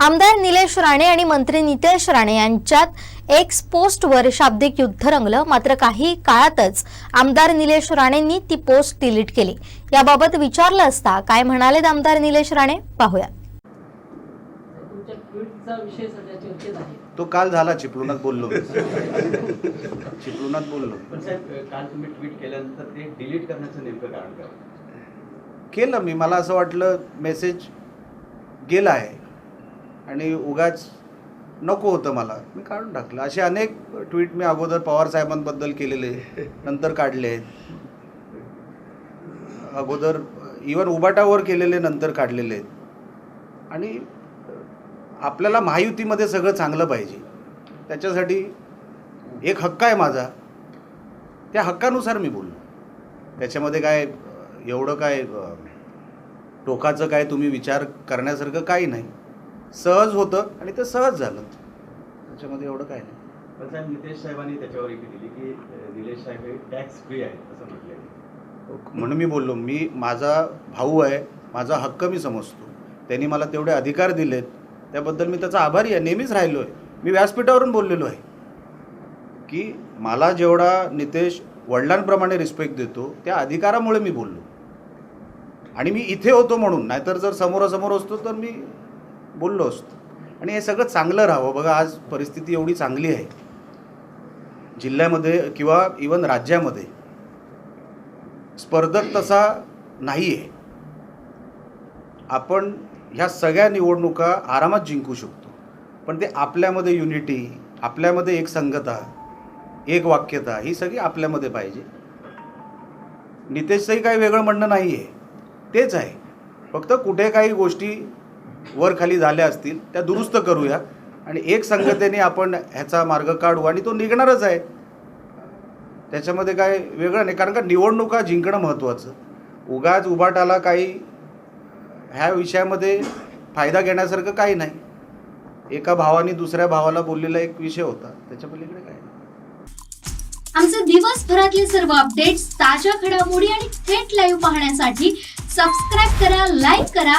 आमदार निलेश राणे आणि मंत्री नितेश राणे यांच्यात एक्स पोस्टवर शाब्दिक युद्ध रंगलं. मात्र काही काळातच आमदार निलेश राणेंनी ती पोस्ट डिलीट केली. याबाबत विचारलं असता काय म्हणालेत आमदार निलेश राणे? पाहूया तो काल झाला चिपळूणात बोललो. मी. चिपळूणात बोललो. काल तुम्ही ट्विट केल्यानंतर ते डिलीट करण्याचं नेमकं कारण काय? केलं मी. मला असं वाटलं मेसेज गेला आहे. आणि उगाच नको होतं मला. मी काढून टाकलं. असे अनेक ट्विट मी अगोदर पवार साहेबांबद्दल केलेले नंतर काढले आहेत. अगोदर इवन उबाटावर केलेले नंतर काढलेले आहेत. आणि आपल्याला महायुतीमध्ये सगळं चांगलं पाहिजे. त्याच्यासाठी एक हक्क आहे माझा. त्या हक्कानुसार मी बोललो. त्याच्यामध्ये काय एवढं काय टोकाचं काय तुम्ही विचार करण्यासारखं काही नाही. सहज होतं आणि ते सहज झालं. त्याच्यामध्ये एवढं काय नाही. पण साहेब नितेश साहेबांनी त्याच्यावर एक दिली की निलेश साहेब हे टॅक्स फ्री आहेत असं म्हटलंय. म्हणून मी बोललो मी माझा भाऊ आहे माझा हक्क मी समजतो. त्यांनी मला तेवढे अधिकार दिलेत. त्याबद्दल मी त्याचा आभारी आहे नेहमीच राहिलो आहे मी व्यासपीठावरून बोललेलो आहे की मला जेवढा नितेश वडिलांप्रमाणे रिस्पेक्ट देतो त्या अधिकारामुळे मी बोललो. आणि मी इथे होतो म्हणून नाहीतर जर समोरासमोर असतो तर मी बोललो असतो. आणि हे सगळं चांगलं राहावं. बघा आज परिस्थिती एवढी चांगली आहे. जिल्ह्यामध्ये किंवा इवन राज्यामध्ये स्पर्धक तसा नाही आहे आपण ह्या सगळ्या निवडणुका आरामात जिंकू शकतो. पण ते आपल्यामध्ये युनिटी आपल्यामध्ये एक संगता एक वाक्यता ही सगळी आपल्यामध्ये पाहिजे. नितेशचंही काही वेगळं म्हणणं नाही आहे तेच आहे. फक्त कुठे काही गोष्टी वर खाली झाल्या असतील त्या दुरुस्त करूया. आणि एक संगतेने आपण ह्याचा मार्ग काढू आणि तो निघणारच आहे. त्याच्यामध्ये काय वेगळं नाही कारण का निवडणुका जिंकणं महत्त्वाचं. उगाच उभाटाला काही ह्या विषयामध्ये फायदा घेण्यासारखं काही नाही. एका भावाने दुसऱ्या भावाला बोललेला एक विषय होता. त्याच्या पलीकडे काय? आमचे दिवसभरातले सर्व अपडेट्स ताज्या घडामोडी आणि थेट लाईव्ह पाहण्यासाठी सबस्क्राईब करा लाईक करा